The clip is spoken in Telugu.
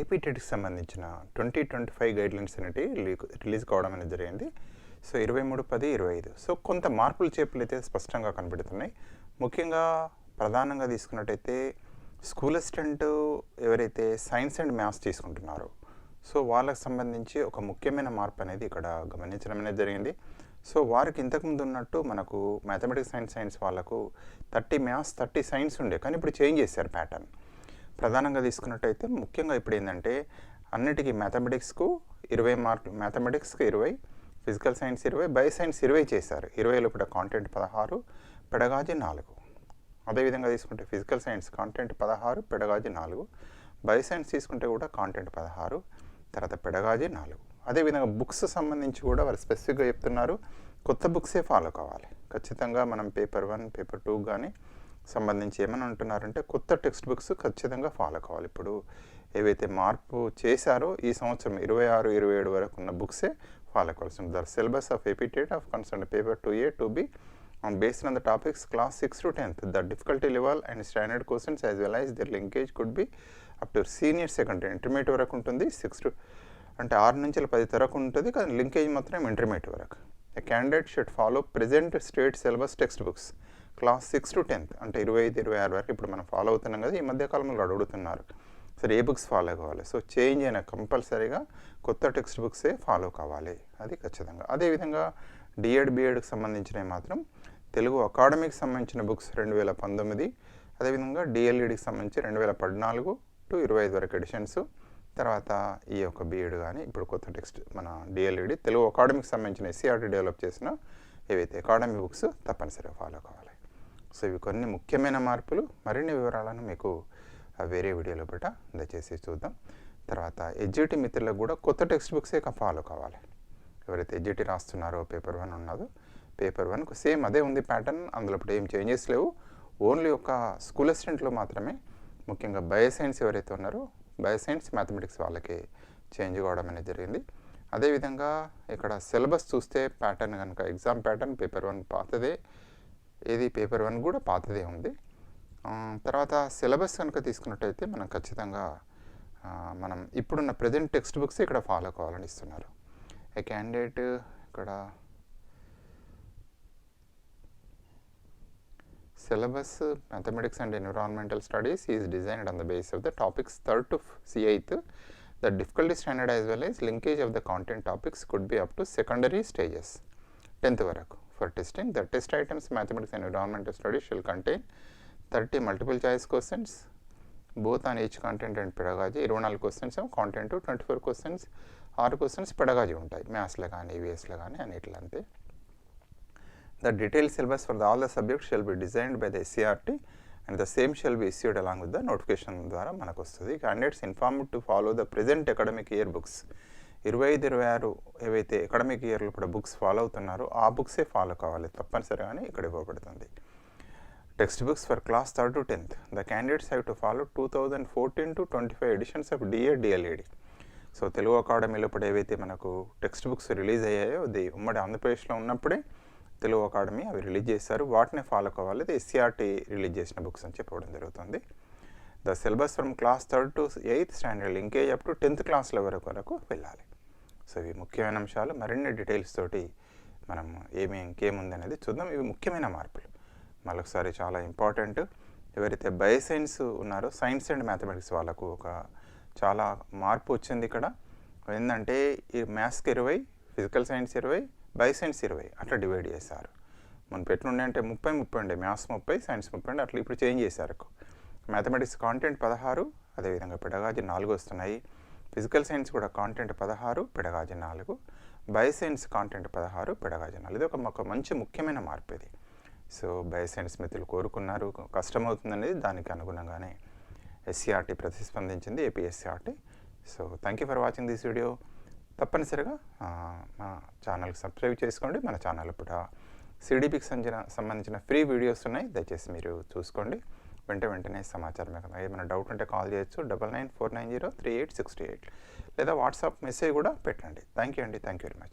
ఏపీ టెట్కి సంబంధించిన ట్వంటీ ట్వంటీ ఫైవ్ గైడ్లైన్స్ అనేవి రిలీజ్ కావడం అనేది జరిగింది. సో ఇరవై మూడు పది ఇరవై ఐదు. సో కొంత మార్పులు చేపలు అయితే స్పష్టంగా కనబడుతున్నాయి. ముఖ్యంగా ప్రధానంగా తీసుకున్నట్టయితే స్కూల్ అసిస్టెంట్ ఎవరైతే సైన్స్ అండ్ మ్యాథ్స్ తీసుకుంటున్నారో సో వాళ్ళకి సంబంధించి ఒక ముఖ్యమైన మార్పు అనేది ఇక్కడ గమనించడం అనేది జరిగింది. సో వారికి ఇంతకుముందు ఉన్నట్టు మనకు మ్యాథమెటిక్స్ సైన్స్ సైన్స్ వాళ్ళకు థర్టీ మ్యాథ్స్ థర్టీ సైన్స్ ఉండే. కానీ ఇప్పుడు చేంజ్ చేశారు ప్యాటర్న్. ప్రధానంగా తీసుకున్నట్టయితే ముఖ్యంగా ఇప్పుడు ఏంటంటే అన్నిటికీ మ్యాథమెటిక్స్కు ఇరవై మార్కులు మ్యాథమెటిక్స్కి ఇరవై ఫిజికల్ సైన్స్ ఇరవై బయో సైన్స్ ఇరవై చేశారు. ఇరవైలో ఇప్పుడు కాంటెంట్ పదహారు పెడగాజీ నాలుగు. అదేవిధంగా తీసుకుంటే ఫిజికల్ సైన్స్ కాంటెంట్ పదహారు పెడగాజీ నాలుగు. బయో సైన్స్ తీసుకుంటే కూడా కాంటెంట్ పదహారు తర్వాత పెడగాజీ నాలుగు. అదేవిధంగా బుక్స్ సంబంధించి కూడా వారు స్పెసిఫిక్గా చెప్తున్నారు. కొత్త బుక్సే ఫాలో కావాలి. ఖచ్చితంగా మనం పేపర్ వన్ పేపర్ టూ కానీ సంబంధించి ఏమని అంటున్నారంటే కొత్త టెక్స్ట్ బుక్స్ ఖచ్చితంగా ఫాలో కావాలి. ఇప్పుడు ఏవైతే మార్పు చేశారో ఈ సంవత్సరం ఇరవై ఆరు ఇరవై ఏడు వరకు ఉన్న బుక్సే ఫాలో కావాల్సి ఉంటుంది. The syllabus of APTET of concern paper two A two B on based on the topics class six to tenth. The difficulty level and standard questions as well as their linkage could be up to senior secondary intermediate వరకు ఉంటుంది. సిక్స్ టు అంటే ఆరు నుంచి పది వరకు ఉంటుంది. కానీ లింకేజ్ మాత్రం ఇంటర్మీడియట్ వరకు. A candidate should follow present state syllabus text books. Class six to tenth అంటే ఇరవై ఐదు ఇరవై ఆరు వరకు ఇప్పుడు మనం ఫాలో అవుతున్నాం కదా ఈ మధ్యకాలంలో అడుగుతున్నారు. సరే ఏ బుక్స్ ఫాలో కావాలి? సో చేంజ్ అయిన కంపల్సరీగా కొత్త టెక్స్ట్ బుక్సే ఫాలో కావాలి? అది ఖచ్చితంగా. అదేవిధంగా డిఎడ్ బిఎడ్కి సంబంధించినవి మాత్రం తెలుగు అకాడమీకి సంబంధించిన బుక్స్ రెండు వేల పంతొమ్మిది అదేవిధంగా డిఎల్ఈడికి సంబంధించి రెండు వేల పద్నాలుగు టు ఇరవై ఐదు వరకు ఎడిషన్స్ తర్వాత ఈ యొక్క బీఎడ్ కానీ ఇప్పుడు కొత్త టెక్స్ట్ మన డిఎల్ఈడి తెలుగు అకాడమీకి సంబంధించిన ఎస్సీఆర్టీ డెవలప్ చేసిన ఏవైతే అకాడమీ బుక్స్ తప్పనిసరిగా ఫాలో కావాలి. సో ఇవి కొన్ని ముఖ్యమైన మార్పులు. మరిన్ని వివరాలను మీకు వేరే వీడియోలో బట్ట దయచేసి చూద్దాం. తర్వాత ఎడ్జిటి మిత్రులకు కూడా కొత్త టెక్స్ట్ బుక్సే ఫాలో కావాలి. ఎవరైతే ఎడ్జిటి రాస్తున్నారో పేపర్ వన్ ఉన్నదో పేపర్ వన్కు సేమ్ అదే ఉంది ప్యాటర్న్. అందులో ఇప్పుడు ఏం చేంజెస్ లేవు. ఓన్లీ ఒక స్కూల్ అసిస్టెంట్లో మాత్రమే ముఖ్యంగా బయోసైన్స్ ఎవరైతే ఉన్నారో బయోసైన్స్ మ్యాథమెటిక్స్ వాళ్ళకి చేంజ్ కావడం అనేది జరిగింది. అదేవిధంగా ఇక్కడ సిలబస్ చూస్తే ప్యాటర్న్ కనుక ఎగ్జామ్ ప్యాటర్న్ పేపర్ వన్ పాతదే. ఏది పేపర్ వన్ కూడా పాతదే ఉంది. తర్వాత సిలబస్ కనుక తీసుకున్నట్టయితే మనం ఖచ్చితంగా మనం ఇప్పుడున్న ప్రజెంట్ టెక్స్ట్ బుక్స్ ఇక్కడ ఫాలో కావాలని ఇస్తున్నారు. ఏ క్యాండిడేట్ ఇక్కడ syllabus mathematics and environmental studies is designed on the base of the topics. Third to eighth the difficulty standard as well is linkage of the content topics could be up to secondary stages. Tenth వరకు. For testing the test items mathematics and environmental studies shall contain 30 multiple choice questions both on each content and pedagogy ఇరవై నాలుగు questions content twenty four questions ఆరు క్వశ్చన్స్ పెడగాజీ ఉంటాయి మ్యాథ్స్లో కానీ ఈవీఎస్లో కానీ అన్నిట్లో అంతే The detailed syllabus for the, all the subjects shall be designed by the SCRT and the same shall be issued along with the notification ద్వారా మనకు వస్తుంది candidates inform to follow the present academic year books ఇరవై ఐదు ఇరవై ఆరు ఏవైతే అకాడమిక్ ఇయర్లో ఇప్పుడు బుక్స్ ఫాలో అవుతున్నారో ఆ బుక్సే ఫాలో కావాలి తప్పనిసరిగానే ఇక్కడ ఇవ్వబడుతుంది. Text books for class third to tenth the candidates have to follow two thousand fourteen to twenty five editions of D A D El Ed so Telugu అకాడమీలో ఇప్పుడు ఏవైతే మనకు టెక్స్ట్ బుక్స్ రిలీజ్ అయ్యాయో అది ఉమ్మడి ఆంధ్రప్రదేశ్లో ఉన్నప్పుడే తెలుగు అకాడమీ అవి రిలీజ్ చేశారు. వాటిని ఫాలో కావాలి అది ఎస్సీఆర్టీ రిలీజ్ చేసిన బుక్స్ అని చెప్పడం జరుగుతుంది. The syllabus from class third to eighth standard linkage up to tenth class level వరకు వెళ్ళాలి. సో ఇవి ముఖ్యమైన అంశాలు. మరిన్ని డీటెయిల్స్ తోటి మనం ఏమి ఇంకేముంది అనేది చూద్దాం. ఇవి ముఖ్యమైన మార్పులు. మరొకసారి చాలా ఇంపార్టెంట్ ఎవరైతే బయోసైన్స్ ఉన్నారో సైన్స్ అండ్ మ్యాథమెటిక్స్ వాళ్ళకు ఒక చాలా మార్పు వచ్చింది ఇక్కడ. ఏంటంటే ఈ మ్యాథ్స్కి ఇరవై ఫిజికల్ సైన్స్ ఇరవై బయోసైన్స్ ఇరవై అట్లా డివైడ్ చేశారు. మనం పెట్టుండే అంటే ముప్పై ముప్పై ఉండే మ్యాథ్స్ ముప్పై సైన్స్ ముప్పై ఉండే అట్లా ఇప్పుడు చేంజ్ చేశారు మ్యాథమెటిక్స్ కాంటెంట్ పదహారు అదేవిధంగా పెడగాజీ నాలుగు వస్తున్నాయి. ఫిజికల్ సైన్స్ కూడా కాంటెంట్ పదహారు పెడగాజీ నాలుగు. బయోసైన్స్ కాంటెంట్ పదహారు పెడగాజీ నాలుగు. ఇది ఒక ఒక మంచి ముఖ్యమైన మార్పు ఇది. సో బయోసైన్స్ మిత్రులు కోరుకున్నారు కష్టమవుతుందనేది దానికి అనుగుణంగానే SCERT ప్రతిస్పందించింది APSCRT so thank you for watching this video తప్పనిసరిగా మా ఛానల్కి సబ్స్క్రైబ్ చేసుకోండి. మన ఛానల్ ఇప్పుడు సిడిపికి సంబంధించిన ఫ్రీ వీడియోస్ ఉన్నాయి. దయచేసి మీరు చూసుకోండి. వెంట వెంటనే సమాచారం మీకు ఏమైనా డౌట్ ఉంటే కాల్ చేయొచ్చు. Double nine four nine zero three eight sixty eight లేదా వాట్సాప్ మెసేజ్ కూడా పెట్టండి. థ్యాంక్ యూ అండి. Thank you very much